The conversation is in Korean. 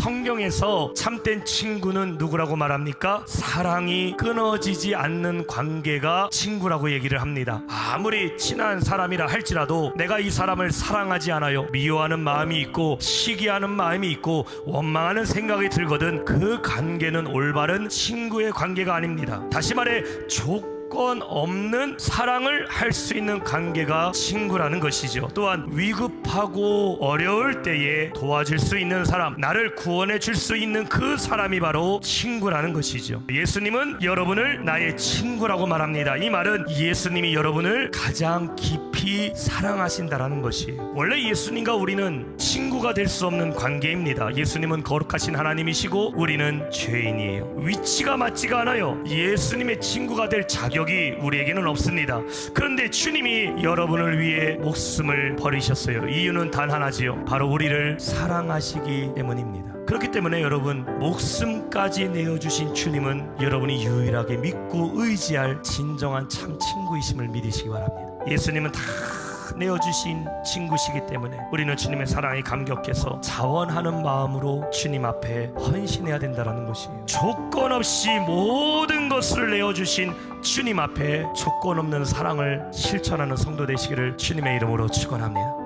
성경에서 참된 친구는 누구라고 말합니까? 사랑이 끊어지지 않는 관계가 친구라고 얘기를 합니다. 아무리 친한 사람이라 할지라도 내가 이 사람을 사랑하지 않아요. 미워하는 마음이 있고 시기하는 마음이 있고 원망하는 생각이 들거든 그 관계는 올바른 친구의 관계가 아닙니다. 다시 말해 조 건 없는 사랑을 할 수 있는 관계가 친구라는 것이죠. 또한 위급하고 어려울 때에 도와줄 수 있는 사람, 나를 구원해 줄 수 있는 그 사람이 바로 친구라는 것이죠. 예수님은 여러분을 나의 친구라고 말합니다. 이 말은 예수님이 여러분을 가장 깊이 사랑하신다라는 것이에요. 원래 예수님과 우리는 친구가 될 수 없는 관계입니다. 예수님은 거룩하신 하나님이시고 우리는 죄인이에요. 위치가 맞지가 않아요. 예수님의 친구가 될 자격이 우리에게는 없습니다. 그런데 주님이 여러분을 위해 목숨을 버리셨어요. 이유는 단 하나지요. 바로 우리를 사랑하시기 때문입니다. 그렇기 때문에 여러분 목숨까지 내어주신 주님은 여러분이 유일하게 믿고 의지할 진정한 참 친구이심을 믿으시기 바랍니다. 예수님은 다 내어주신 친구시기 때문에 우리는 주님의 사랑에 감격해서 자원하는 마음으로 주님 앞에 헌신해야 된다는 것이에요. 조건 없이 모든 것을 내어주신 주님 앞에 조건 없는 사랑을 실천하는 성도 되시기를 주님의 이름으로 축원합니다.